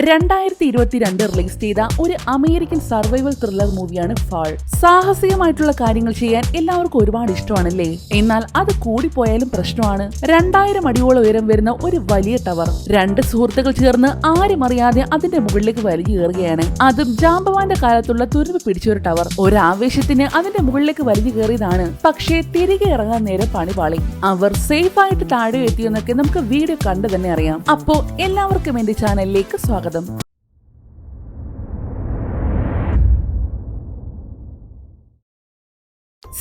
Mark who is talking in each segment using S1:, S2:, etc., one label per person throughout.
S1: രണ്ടായിരത്തി ഇരുപത്തിരണ്ട് റിലീസ് ചെയ്ത ഒരു അമേരിക്കൻ സർവൈവൽ ത്രില്ലർ മൂവിയാണ് ഫാൾ. സാഹസികമായിട്ടുള്ള കാര്യങ്ങൾ ചെയ്യാൻ എല്ലാവർക്കും ഒരുപാട് ഇഷ്ടമാണല്ലേ? എന്നാൽ അത് കൂടിപ്പോയാലും പ്രശ്നമാണ്. രണ്ടായിരം അടിയോളം ഉയരം വരുന്ന ഒരു വലിയ ടവർ. രണ്ട് സുഹൃത്തുക്കൾ ചേർന്ന് ആരും അറിയാതെ അതിന്റെ മുകളിലേക്ക് വലിഞ്ഞു കയറുകയാണ്. അതും ജാമ്പവാന്റെ കാലത്തുള്ള തുരുമ്പ് പിടിച്ച ഒരു ടവർ. ഒരാവേശത്തിന് അതിന്റെ മുകളിലേക്ക് വലിഞ്ഞു കയറിയതാണ്. പക്ഷേ തിരികെ ഇറങ്ങാൻ നേരം പണിപാളി. അവർ സേഫ് ആയിട്ട് താഴെ എത്തിയെന്നൊക്കെ നമുക്ക് വീഡിയോ കണ്ടു തന്നെ അറിയാം. അപ്പോ എല്ലാവർക്കും എന്റെ ചാനലിലേക്ക് സ്വാഗതം. çağırdım.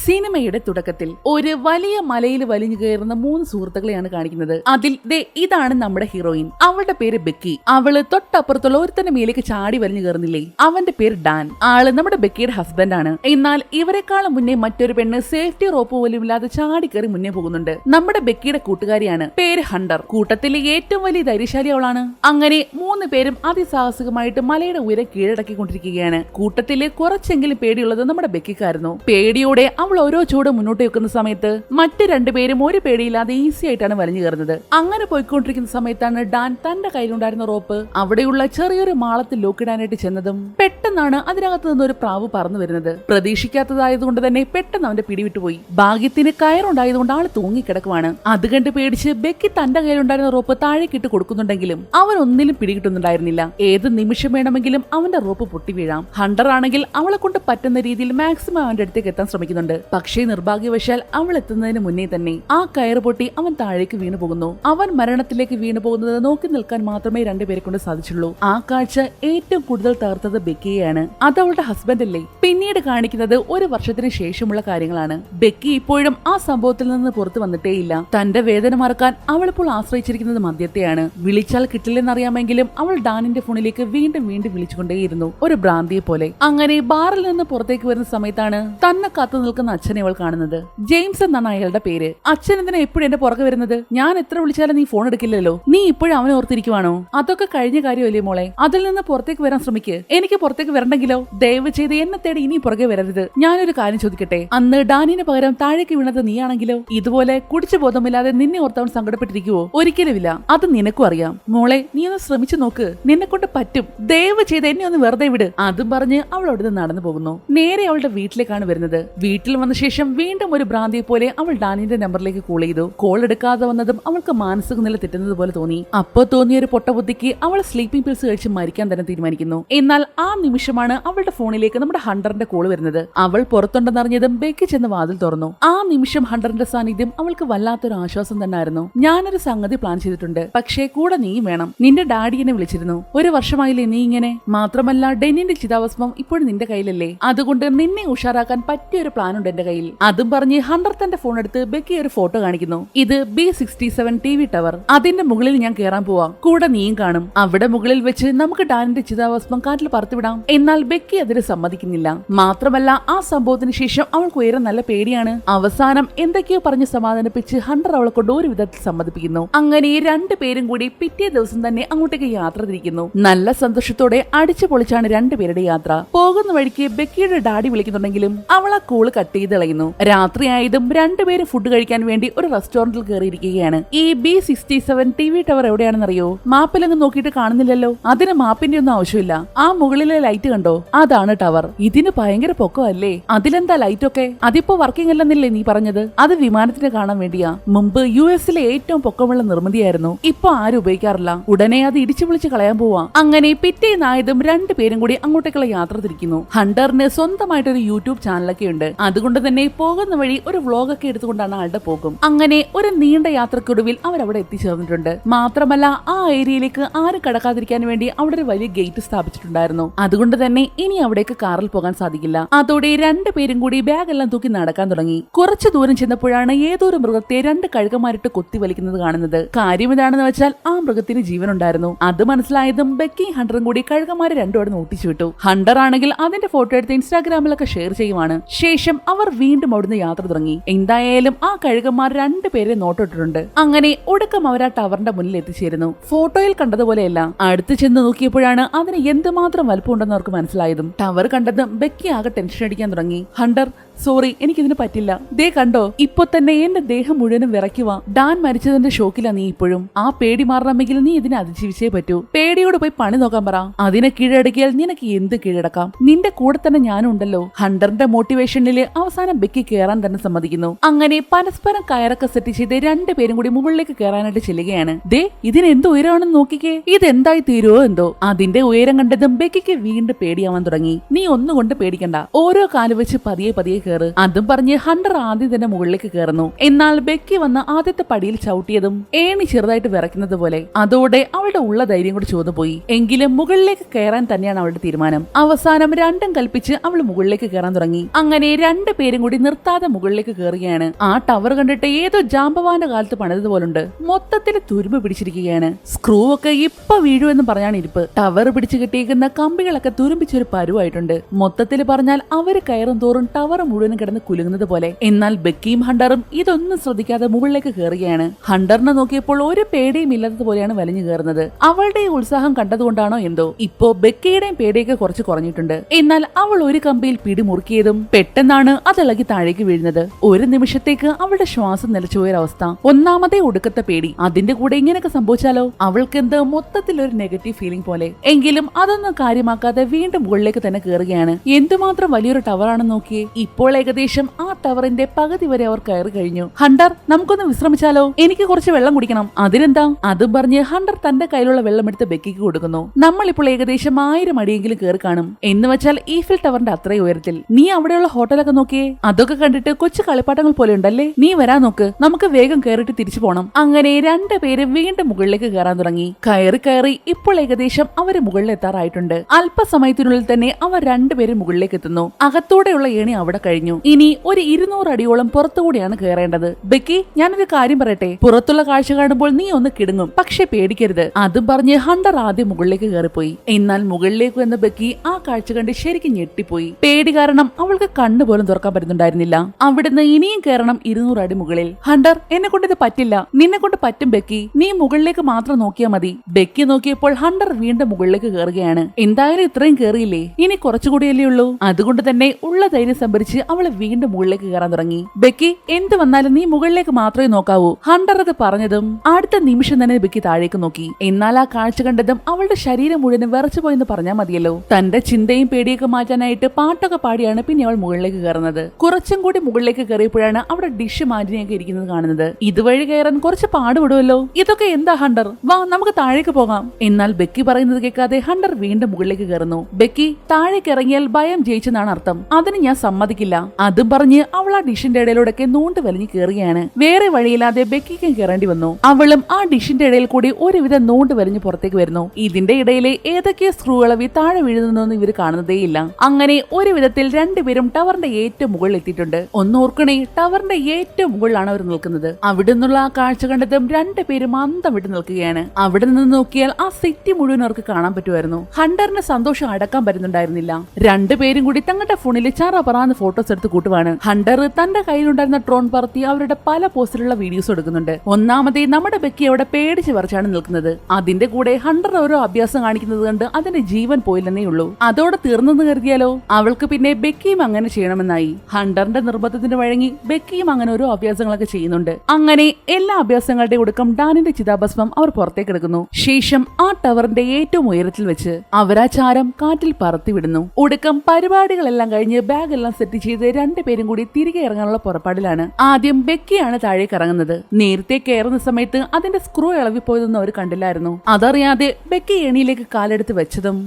S1: സിനിമയുടെ തുടക്കത്തിൽ ഒരു വലിയ മലയിൽ വലിഞ്ഞു കയറുന്ന മൂന്ന് സുഹൃത്തുക്കളെയാണ് കാണിക്കുന്നത്. അതിൽ ദേ ഇതാണ് നമ്മുടെ ഹീറോയിൻ. അവളുടെ പേര് ബെക്കി. അവൾ തൊട്ടപ്പുറത്തുള്ള ഒരുത്തന്റെ മേലേക്ക് ചാടി വലിഞ്ഞു കയറുന്നില്ലേ? അവന്റെ പേര് ഡാൻ. ആൾ നമ്മുടെ ബെക്കിയുടെ ഹസ്ബൻഡ് ആണ്. എന്നാൽ ഇവരെക്കാളും മുന്നേ മറ്റൊരു പെണ്ണ് സേഫ്റ്റി റോപ്പ് പോലും ഇല്ലാതെ ചാടി കയറി മുന്നേ പോകുന്നുണ്ട്. നമ്മുടെ ബെക്കിയുടെ കൂട്ടുകാരിയാണ്. പേര് ഹണ്ടർ. കൂട്ടത്തിലെ ഏറ്റവും വലിയ ധൈര്യശാലി അവളാണ്. അങ്ങനെ മൂന്ന് പേരും അതിസാഹസികമായിട്ട് മലയുടെ ഉയരം കീഴടക്കിക്കൊണ്ടിരിക്കുകയാണ്. കൂട്ടത്തിലെ കുറച്ചെങ്കിലും പേടിയുള്ളത് നമ്മുടെ ബെക്കിക്കായിരുന്നു. പേടിയോടെ അവൾ ഓരോ ചൂട് മുന്നോട്ട് വെക്കുന്ന സമയത്ത് മറ്റ് രണ്ടുപേരും ഒരു പേടിയില്ലാതെ ഈസി ആയിട്ടാണ് വലഞ്ഞു കയറുന്നത്. അങ്ങനെ പോയിക്കൊണ്ടിരിക്കുന്ന സമയത്താണ് ഡാൻ തന്റെ കയ്യിലുണ്ടായിരുന്ന റോപ്പ് അവിടെയുള്ള ചെറിയൊരു മാളത്തിൽ ലോക്കിടാനായിട്ട് ചെന്നതും പെട്ടെന്നാണ് അതിനകത്ത് നിന്ന് ഒരു പ്രാവ് പറന്നു വരുന്നത്. പ്രതീക്ഷിക്കാത്തതായതുകൊണ്ട് തന്നെ പെട്ടെന്ന് അവന്റെ പിടിവിട്ടുപോയി ഭാഗ്യത്തിന് കയറുണ്ടായതുകൊണ്ട് ആൾ തൂങ്ങിക്കിടക്കുവാണ്. അത് കണ്ട് പേടിച്ച് ബെക്കി തന്റെ കയ്യിലുണ്ടായിരുന്ന റോപ്പ് താഴേക്കിട്ട് കൊടുക്കുന്നുണ്ടെങ്കിലും അവൻ ഒന്നിലും പിടികിട്ടുന്നുണ്ടായിരുന്നില്ല. ഏത് നിമിഷം വേണമെങ്കിലും അവന്റെ റോപ്പ് പൊട്ടി വീഴാം ഹണ്ടർ ആണെങ്കിൽ അവളെ കൊണ്ട് പറ്റുന്ന രീതിയിൽ മാക്സിമം അവന്റെ അടുത്തേക്ക് എത്താൻ ശ്രമിക്കുന്നുണ്ട്. പക്ഷേ നിർഭാഗ്യവശാൽ അവൾ എത്തുന്നതിന് മുന്നേ തന്നെ ആ കയറ് പൊട്ടി അവൻ താഴേക്ക് വീണു പോകുന്നു. അവൻ മരണത്തിലേക്ക് വീണു പോകുന്നത് നോക്കി നിൽക്കാൻ മാത്രമേ രണ്ടുപേരെ കൊണ്ട് സാധിച്ചുള്ളൂ. ആ കാഴ്ച ഏറ്റവും കൂടുതൽ തകർത്തത് ബെക്കിയെയാണ്. അത് അവളുടെ ഹസ്ബൻഡ് അല്ലേ? പിന്നീട് കാണിക്കുന്നത് ഒരു വർഷത്തിന് ശേഷമുള്ള കാര്യങ്ങളാണ്. ബെക്കി ഇപ്പോഴും ആ സംഭവത്തിൽ നിന്ന് പുറത്തു വന്നിട്ടേയില്ല തന്റെ വേദന മറക്കാൻ അവൾ ഇപ്പോൾ ആശ്രയിച്ചിരിക്കുന്നത് മദ്യത്തെയാണ്. വിളിച്ചാൽ കിട്ടില്ലെന്നറിയാമെങ്കിലും അവൾ ഡാനിന്റെ ഫോണിലേക്ക് വീണ്ടും വീണ്ടും വിളിച്ചുകൊണ്ടേയിരുന്നു. ഒരു ഭ്രാന്തിയെ പോലെ അങ്ങനെ ബാറിൽ നിന്ന് പുറത്തേക്ക് വരുന്ന സമയത്താണ് തന്നെ കാത്തു നിൽക്കുന്ന അച്ഛനെ അവൾ കാണുന്നത്? ജെയിംസ് എന്നാണ് അയാളുടെ പേര്. അച്ഛൻ എന്തിനാ എപ്പോഴും എന്റെ പുറകെ വരുന്നത്? ഞാൻ എത്ര വിളിച്ചാലും നീ ഫോൺ എടുക്കില്ലല്ലോ. നീ ഇപ്പോഴും അവനെ ഓർത്തിരിക്കുവാണോ? അതൊക്കെ കഴിഞ്ഞ കാര്യമല്ലേ മോളെ? അതിൽ നിന്ന് പുറത്തേക്ക് വരാൻ ശ്രമിക്ക്. എനിക്ക് പുറത്തേക്ക് വരണ്ടെങ്കിലോ? ദയവ് ചെയ്ത് എന്നെ തേടി ഇനി പുറകെ വരരുത്. ഞാനൊരു കാര്യം ചോദിക്കട്ടെ? അന്ന് ഡാനിന് പകരം താഴേക്ക് വീണത് നീയാണെങ്കിലോ? ഇതുപോലെ കുടിച്ചു ബോധമില്ലാതെ നിന്നെ ഓർത്തവൻ സങ്കടപ്പെട്ടിരിക്കുവോ? ഒരിക്കലുമില്ല. അത് നിനക്കും അറിയാം. മോളെ നീ ഒന്ന് ശ്രമിച്ചു നോക്ക്. നിന്നെ കൊണ്ട് പറ്റും. ദയവ് ചെയ്ത് എന്നെ ഒന്ന് വെറുതെ വിട്. അതും പറഞ്ഞ് അവൾ അവിടുന്ന് നടന്നു പോകുന്നു. നേരെ അവളുടെ വീട്ടിലേക്കാണ് വരുന്നത്. വീട്ടിൽ വന്ന ശേഷം വീണ്ടും ഒരു ഭ്രാന്തിയെ പോലെ അവൾ ഡാനിന്റെ നമ്പറിലേക്ക് കോൾ ചെയ്തു. കോൾ എടുക്കാതെ വന്നതും അവൾക്ക് മാനസിക നില തെറ്റുന്നത് പോലെ തോന്നി. അപ്പൊ തോന്നിയ ഒരു പൊട്ടബുദ്ധിക്ക് അവൾ സ്ലീപ്പിംഗ് പിൽസ് കഴിച്ച് മരിക്കാൻ തന്നെ തീരുമാനിക്കുന്നു. എന്നാൽ ആ നിമിഷമാണ് അവളുടെ ഫോണിലേക്ക് നമ്മുടെ ഹണ്ടറിന്റെ കോൾ വരുന്നത്. അവൾ പുറത്തുണ്ടെന്നറിഞ്ഞതും ബേക്ക് ചെന്ന് വാതിൽ തുറന്നു. ആ നിമിഷം ഹണ്ടറിന്റെ സാന്നിധ്യം അവൾക്ക് വല്ലാത്തൊരു ആശ്വാസം തന്നെയായിരുന്നു ഞാനൊരു സംഗതി പ്ലാൻ ചെയ്തിട്ടുണ്ട്. പക്ഷേ കൂടെ നീ വേണം. നിന്റെ ഡാഡി എന്നെ വിളിച്ചിരുന്നു. ഒരു വർഷമായില്ലേ നീ ഇങ്ങനെ? മാത്രമല്ല ഡെന്നിന്റെ ചിതാഭസ്മം ഇപ്പോഴും നിന്റെ കയ്യിലല്ലേ? അതുകൊണ്ട് നിന്നെ ഉഷാറാക്കാൻ പറ്റിയ ഒരു പ്ലാൻ ഉണ്ട് എന്റെ കയ്യിൽ. അതും പറഞ്ഞ് ഹണ്ടർ തന്റെ ഫോൺ എടുത്ത് ബെക്കി ഒരു ഫോട്ടോ കാണിക്കുന്നു. ഇത് B sixty seven T V tower അതിന്റെ മുകളിൽ ഞാൻ കയറാൻ പോവാം. കൂടെ നീയും കാണും. അവിടെ മുകളിൽ വെച്ച് നമുക്ക് ഡാനിന്റെ ചിതാഭസ്മം കാറ്റിൽ പറത്തിവിടാം. എന്നാൽ ബെക്കി അതിന് സമ്മതിക്കുന്നില്ല. മാത്രമല്ല ആ സംഭവത്തിന് ശേഷം അവൾക്ക് ഉയരം നല്ല പേടിയാണ്. അവസാനം എന്തൊക്കെയോ പറഞ്ഞ് സമാധാനിപ്പിച്ച് ഹണ്ടർ അവളെ കൊണ്ട് ഒരു വിധത്തിൽ സമ്മതിപ്പിക്കുന്നു. അങ്ങനെ രണ്ടുപേരും കൂടി പിറ്റേ ദിവസം തന്നെ അങ്ങോട്ടേക്ക് യാത്ര തിരിക്കുന്നു. നല്ല സന്തോഷത്തോടെ അടിച്ചു പൊളിച്ചാണ് രണ്ടുപേരുടെ യാത്ര. പോകുന്ന വഴിക്ക് ബെക്കിയുടെ ഡാഡി വിളിക്കുന്നുണ്ടെങ്കിലും അവൾ ആ കൂൾ കട്ട് ചെയ്ത് കളയുന്നു രാത്രിയായതും രണ്ടുപേരും ഫുഡ് കഴിക്കാൻ വേണ്ടി ഒരു റെസ്റ്റോറന്റിൽ കയറിയിരിക്കുകയാണ് ഈ B sixty seven T V tower എവിടെയാണെന്നറിയോ? മാപ്പിലങ്ങ് നോക്കിയിട്ട് കാണുന്നില്ലല്ലോ. അതിന് മാപ്പിന്റെ ഒന്നും ആവശ്യമില്ല. ആ മുകളിലെ ലൈറ്റ് കണ്ടോ? അതാണ് ടവർ ഇതിന് ഭയങ്കര പൊക്കമല്ലേ? അതിലെന്താ ലൈറ്റ് ഒക്കെ? അതിപ്പോ വർക്കിംഗ് അല്ലെന്നില്ലേ നീ പറഞ്ഞത്? അത് വിമാനത്തിന് കാണാൻ വേണ്ടിയാ. മുമ്പ് യു എസിലെ ഏറ്റവും പൊക്കമുള്ള നിർമ്മിതിയായിരുന്നു. ഇപ്പൊ ആരും ഉപയോഗിക്കാറില്ല. ഉടനെ അത് ഇടിച്ചു വിളിച്ച് കളയാൻ പോവാ. അങ്ങനെ പിറ്റേന്നായതും രണ്ടുപേരും കൂടി അങ്ങോട്ടേക്കുള്ള യാത്ര തിരിക്കുന്നു. ഹണ്ടറിന് സ്വന്തമായിട്ടൊരു യൂട്യൂബ് ചാനലൊക്കെ ഉണ്ട്. അതുകൊണ്ട് തന്നെ പോകുന്ന വഴി ഒരു വ്ളോഗ് ഒക്കെ എടുത്തുകൊണ്ടാണ് ആളുടെ പോകും. അങ്ങനെ ഒരു നീണ്ട യാത്രക്കൊടുവിൽ അവരവിടെ എത്തിച്ചേർന്നിട്ടുണ്ട്. മാത്രമല്ല ആ ഏരിയയിലേക്ക് ആരും കടക്കാതിരിക്കാൻ വേണ്ടി അവിടെ ഒരു വലിയ ഗേറ്റ് സ്ഥാപിച്ചിട്ടുണ്ടായിരുന്നു. അതുകൊണ്ട് തന്നെ ഇനി അവിടേക്ക് കാറിൽ പോകാൻ സാധിക്കില്ല. അതോടെ രണ്ടു പേരും കൂടി ബാഗ് എല്ലാം തൂക്കി നടക്കാൻ തുടങ്ങി. കുറച്ചു ദൂരം ചെന്നപ്പോഴാണ് ഏതോ ഒരു മൃഗത്തെ രണ്ട് കഴുകമാരിട്ട് കൊത്തി വലിക്കുന്നത് കാണുന്നത്. കാര്യം ഇതാണെന്ന് വെച്ചാൽ ആ മൃഗത്തിന് ജീവൻ ഉണ്ടായിരുന്നു അത് മനസ്സിലായതും ബെക്കി ഹണ്ടറും കൂടി കഴുകമാരെ രണ്ടും അവിടെ നോട്ടിച്ചു വിട്ടു. ഹണ്ടർ ആണെങ്കിൽ അതിന്റെ ഫോട്ടോ എടുത്ത് ഇൻസ്റ്റാഗ്രാമിലൊക്കെ ഷെയർ ചെയ്യുവാണ്. ശേഷം അവർ വീണ്ടും അവിടുന്ന് യാത്ര തുടങ്ങി. എന്തായാലും ആ കഴുകന്മാർ രണ്ടുപേരെ നോട്ടിട്ടിട്ടുണ്ട്. അങ്ങനെ ഒടുക്കം അവർ ആ ടവറിന്റെ മുന്നിൽ എത്തിച്ചേരുന്നു. ഫോട്ടോയിൽ കണ്ടതുപോലെയല്ല. അടുത്ത് ചെന്ന് നോക്കിയപ്പോഴാണ് അതിന് എന്തുമാത്രം വലുപ്പമുണ്ടെന്ന് അവർക്ക് മനസ്സിലായതും. ടവർ കണ്ടതും ബെക്കി ആകെ ടെൻഷൻ അടിക്കാൻ തുടങ്ങി. ഹണ്ടർ സോറി എനിക്കിതിന് പറ്റില്ല. ദേ കണ്ടോ ഇപ്പൊ തന്നെ എന്റെ ദേഹം മുഴുവനും വിറയ്ക്കുക ഡാൻ മരിച്ചതിന്റെ ഷോക്കിലാ നീ ഇപ്പോഴും. ആ പേടി മാറണമെങ്കിൽ നീ ഇതിനെ അതിജീവിച്ചേ പറ്റൂ. പേടിയോട് പോയി പണി നോക്കാൻ പറ. അതിനെ കീഴടക്കിയാൽ നിനക്ക് എന്ത് കീഴടക്കാം? നിന്റെ കൂടെ തന്നെ ഞാനുണ്ടല്ലോ. ഹണ്ടറിന്റെ മോട്ടിവേഷനിൽ അവസാനം ബെക്കി കയറാൻ തന്നെ സമ്മതിക്കുന്നു. അങ്ങനെ പരസ്പരം കയറൊക്കെ സെറ്റ് ചെയ്ത് രണ്ടുപേരും കൂടി മുകളിലേക്ക് കയറാനായിട്ട് ചെല്ലുകയാണ്. ദേ ഇതിന് എന്ത് ഉയരമാണെന്ന് നോക്കിക്കേ. ഇതെന്തായി തീരുവോ എന്തോ. അതിന്റെ ഉയരം കണ്ടതും ബെക്കിക്ക് വീണ്ടും പേടിയാവാൻ തുടങ്ങി. നീ ഒന്നുകൊണ്ട് പേടിക്കണ്ട. ഓരോ കാൽ വെച്ച് പതിയെ പതിയെ കയറ്. അതും പറഞ്ഞ് ഹണ്ടർ ആദ്യം തന്നെ മുകളിലേക്ക് കയറുന്നു. എന്നാൽ ബെക്കി വന്ന് ആദ്യത്തെ പടിയിൽ ചവിട്ടിയതും ഏണി ചെറുതായിട്ട് വിറയ്ക്കുന്നത് പോലെ അതോടെ അവളുടെ ഉള്ള ധൈര്യം കൂടി ചോർന്നു പോയി എങ്കിലും മുകളിലേക്ക് കയറാൻ തന്നെയാണ് അവളുടെ തീരുമാനം. അവസാനം രണ്ടും കൽപ്പിച്ച് അവൾ മുകളിലേക്ക് കയറാൻ തുടങ്ങി. അങ്ങനെ രണ്ടു പേരും കൂടി നിർത്താതെ മുകളിലേക്ക് കയറുകയാണ്. ആ ടവർ കണ്ടിട്ട് ഏതോ ജാമ്പവാന്റെ കാലത്ത് പണിതുപോലുണ്ട് മൊത്തത്തിൽ തുരുമ്പ് പിടിച്ചിരിക്കുകയാണ്. സ്ക്രൂ ഒക്കെ ഇപ്പൊ വീഴുമെന്ന് പറഞ്ഞാണ് ഇരിപ്പ്. ടവർ പിടിച്ചു കിട്ടിയിരിക്കുന്ന കമ്പികളൊക്കെ തുരുമ്പിച്ചൊരു പരുവായിട്ടുണ്ട്. മൊത്തത്തിൽ പറഞ്ഞാൽ അവർ കയറും തോറും ടവർ മുഴുവനും കിടന്ന് കുലുങ്ങുന്നത് പോലെ. എന്നാൽ ബെക്കിയും ഹണ്ടറും ഇതൊന്നും ശ്രദ്ധിക്കാതെ മുകളിലേക്ക് കയറുകയാണ് ഹണ്ടറിനെ നോക്കിയപ്പോൾ ഒരു പേടിയും ഇല്ലാത്തതുപോലെയാണ് വലിഞ്ഞു കയറുന്നത് അവളുടെ ഉത്സാഹം കണ്ടതുകൊണ്ടാണോ എന്തോ. ഇപ്പോ ബെക്കിയുടെയും പേടിയൊക്കെ കുറച്ച് കുറഞ്ഞിട്ടുണ്ട്. എന്നാൽ അവൾ ഒരു കമ്പിയിൽ പിടിമുറുക്കിയതും പെട്ടെന്നാണ് അതിളകി താഴേക്ക് വീഴുന്നത്. ഒരു നിമിഷത്തേക്ക് അവളുടെ ശ്വാസം നിലച്ചുപോയൊരവസ്ഥ ഒന്നാമതേ ഒടുക്കത്തെ പേടി. അതിന്റെ കൂടെ ഇങ്ങനെയൊക്കെ സംഭവിച്ചാലോ? അവൾക്ക് എന്ത് മൊത്തത്തിൽ ഒരു നെഗറ്റീവ് ഫീലിംഗ് പോലെ. എങ്കിലും അതൊന്നും കാര്യമാക്കാതെ വീണ്ടും മുകളിലേക്ക് തന്നെ കയറുകയാണ് എന്തുമാത്രം വലിയൊരു ടവറാണെന്ന് നോക്കിയേ. ഇപ്പോൾ ഏകദേശം ആ ടവറിന്റെ പകുതി വരെ അവർ കയറി കഴിഞ്ഞു. ഹണ്ടർ നമുക്കൊന്ന് വിശ്രമിച്ചാലോ? എനിക്ക് കുറച്ച് വെള്ളം കുടിക്കണം. അതിനെന്താ? അതും പറഞ്ഞ് ഹണ്ടർ തന്റെ കയ്യിലുള്ള വെള്ളം എടുത്ത് ബെക്കിക്ക് കൊടുക്കുന്നു. നമ്മൾ ഇപ്പോൾ ഏകദേശം ആയിരം അടിയെങ്കിലും കയറി കാണും. എന്ന് വെച്ചാൽ ഈഫിൽ ടവറിന്റെ അത്രയും ഉയരത്തിൽ. നീ അവിടെയുള്ള ഹോട്ടലൊക്കെ നോക്കിയേ? അതൊക്കെ കണ്ടിട്ട് കൊച്ചു കളിപ്പാട്ടങ്ങൾ പോലെ ഉണ്ടല്ലേ? നീ വരാൻ നോക്ക്. നമുക്ക് വേഗം കയറിയിട്ട് തിരിച്ചു പോണം. അങ്ങനെ രണ്ടുപേര് വീണ്ടും മുകളിലേക്ക് കയറാൻ തുടങ്ങി. കയറി കയറി ഇപ്പോൾ ഏകദേശം അവർ മുകളിലെത്താറായിട്ടുണ്ട്. അല്പസമയത്തിനുള്ളിൽ തന്നെ അവർ രണ്ടുപേരും മുകളിലേക്ക് എത്തുന്നു. അകത്തോടെയുള്ള ഏണി അവിടെ കഴിഞ്ഞു. ഇനി ഒരു ഇരുന്നൂറ് അടിയോളം പുറത്തുകൂടിയാണ് കയറേണ്ടത് ബെക്കി ഞാനൊരു കാര്യം പറയട്ടെ? പുറത്തുള്ള കാഴ്ച കാണുമ്പോൾ നീ ഒന്ന് കിടുങ്ങും. പക്ഷെ പേടിക്കരുത്. അതും പറഞ്ഞ് ഹണ്ടർ ആദ്യം മുകളിലേക്ക് കയറിപ്പോയി. എന്നാൽ മുകളിലേക്ക് വന്ന ബെക്കി ആ കാഴ്ച കണ്ട് ശരിക്കും ഞെട്ടിപ്പോയി. പേടി കാരണം അവൾക്ക് കണ്ണു പോലും തുറക്കാൻ പറ്റുന്നുണ്ടായിരുന്നില്ല. അവിടുന്ന് ഇനിയും കയറണം ഇരുന്നൂറ് അടി മുകളിൽ. ഹണ്ടർ എന്നെ കൊണ്ട് ഇത് പറ്റില്ല. നിന്നെ കൊണ്ട് പറ്റും ബെക്കി. നീ മുകളിലേക്ക് മാത്രം നോക്കിയാൽ മതി. ബെക്കി നോക്കിയപ്പോൾ ഹണ്ടർ വീണ്ടും മുകളിലേക്ക് കയറുകയാണ് എന്തായാലും ഇത്രയും കയറിയില്ലേ ഇനി കുറച്ചുകൂടിയല്ലേ ഉള്ളൂ? അതുകൊണ്ട് തന്നെ ഉള്ള ധൈര്യം സംഭരിച്ച് അവൾ വീണ്ടും മുകളിലേക്ക് കയറാൻ തുടങ്ങി. ബെക്കി എന്ത് വന്നാലും നീ മുകളിലേക്ക് മാത്രമേ നോക്കാവൂ. ഹണ്ടർ അത് പറഞ്ഞതും അടുത്ത നിമിഷം തന്നെ ബെക്കി താഴേക്ക് നോക്കി. എന്നാൽ ആ കാഴ്ച കണ്ടതും അവളുടെ ശരീരം മുഴുവൻ വിറച്ചു പോയെന്ന് പറഞ്ഞാൽ മതിയല്ലോ. തന്റെ ചിന്തയും പേടിയൊക്കെ മാറ്റാനായിട്ട് പാട്ടൊക്കെ പാടിയാണ് പിന്നെ അവൾ മുകളിലേക്ക് കയറുന്നത്. കുറച്ചും കൂടി മുകളിലേക്ക് കയറിയപ്പോഴാണ് അവിടെ ഡിഷ് മാറ്റിനെയൊക്കെ ഇരിക്കുന്നത് കാണുന്നത്. ഇതുവഴി കയറാൻ കുറച്ച് പാടുപെടുമല്ലോ ഇതൊക്കെ എന്താ ഹണ്ടർ? വാ നമുക്ക് താഴേക്ക് പോകാം. എന്നാൽ ബെക്കി പറയുന്നത് കേൾക്കാതെ ഹണ്ടർ വീണ്ടും മുകളിലേക്ക് കയറുന്നു. ബെക്കി താഴേക്ക് ഇറങ്ങിയാൽ ഭയം ജയിച്ചെന്നാണ് അർത്ഥം. അതിന് ഞാൻ സമ്മതിക്കില്ല. അതും പറഞ്ഞ് അവൾ ആ ഡിഷിന്റെ ഇടയിലൂടെയൊക്കെ നോണ്ട് വലിഞ്ഞു കയറുകയാണ് വേറെ വഴിയില്ലാതെ ബെക്കിക്കും കയറേണ്ടി വന്നു. അവളും ആ ഡിഷിന്റെ ഇടയിൽ കൂടി ഒരുവിധം നോണ്ട് വലിഞ്ഞു പുറത്തേക്ക് വരുന്നു. ഇതിന്റെ ഇടയിലെ ഏതൊക്കെ സ്ക്രൂ ഇളവി താഴെ വീഴുന്നതെന്ന് ഇവർ കാണുന്നതേയില്ല. അങ്ങനെ ഒരു വിധത്തിൽ രണ്ടുപേരും ടവറിന്റെ ഏറ്റവും മുകളിൽ എത്തിയിട്ടുണ്ട്. ഒന്ന് ഓർക്കണേ ടവറിന്റെ ഏറ്റവും മുകളിലാണ് അവർ നിൽക്കുന്നത്. അവിടെ നിന്നുള്ള ആ കാഴ്ച കണ്ടതും രണ്ടുപേരും അന്തം വിട്ട് നിൽക്കുകയാണ്. അവിടെ നിന്ന് നോക്കിയാൽ ആ സിറ്റി മുഴുവൻ അവർക്ക് കാണാൻ പറ്റുമായിരുന്നു. ഹണ്ടറിന് സന്തോഷം അടക്കാൻ പറ്റുന്നുണ്ടായിരുന്നില്ല. രണ്ടുപേരും കൂടി തങ്ങളുടെ ഫോണിൽ ചാറ പറന്ന് ഫോട്ടോസ് എടുത്ത് കൂട്ടുവാണ്. ഹണ്ടർ തന്റെ കയ്യിലുണ്ടായിരുന്ന ട്രോൺ പറത്തി അവരുടെ പല പോസ്റ്റിലുള്ള വീഡിയോസ് എടുക്കുന്നുണ്ട്. ഒന്നാമതേ നമ്മുടെ ബെക്കി അവിടെ പേടിച്ച് വരച്ചാണ് നിൽക്കുന്നത്. അതിന്റെ കൂടെ ഹണ്ടർ ഓരോ അഭ്യാസം കാണിക്കുന്നത് കണ്ട് അതിന്റെ ജീവൻ പോയില്ലെന്നേ ഉള്ളൂ. അതോടെ തീർന്നെന്ന് കരുതിയാലോ? അവൾക്ക് പിന്നെ ബെക്കിയും അങ്ങനെ ചെയ്യണമെന്നായി. ഹണ്ടറിന്റെ നിർബന്ധത്തിന് വഴങ്ങി ബെക്കിയും അങ്ങനെ ഓരോ അഭ്യാസങ്ങളൊക്കെ ചെയ്യുന്നുണ്ട്. അങ്ങനെ എല്ലാ അഭ്യാസങ്ങളുടെ ഒടുക്കം ഡാനിന്റെ ചിതാഭസ്മം അവർ പുറത്തേക്ക് എടുക്കുന്നു. ശേഷം ആ ടവറിന്റെ ഏറ്റവും ഉയരത്തിൽ വെച്ച് അവരാ ചാരം കാറ്റിൽ പറത്തിവിടുന്നു. ഒടുക്കം പരിപാടികളെല്ലാം കഴിഞ്ഞ് ബാഗ് എല്ലാം സെറ്റ് ചെയ്ത് രണ്ടുപേരും കൂടി തിരികെ ഇറങ്ങാനുള്ള പുറപ്പാടിലാണ് ആദ്യം ബെക്കിയാണ് താഴേക്ക് ഇറങ്ങുന്നത്. നേരത്തെ കയറുന്ന സമയത്ത് അതിന്റെ സ്ക്രൂ ഇളവിപ്പോയതൊന്നും അവർ കണ്ടില്ലായിരുന്നു. അതറിയാതെ ബെക്കി ഏണിയിലേക്ക് കാലെടുത്ത് വെച്ചതും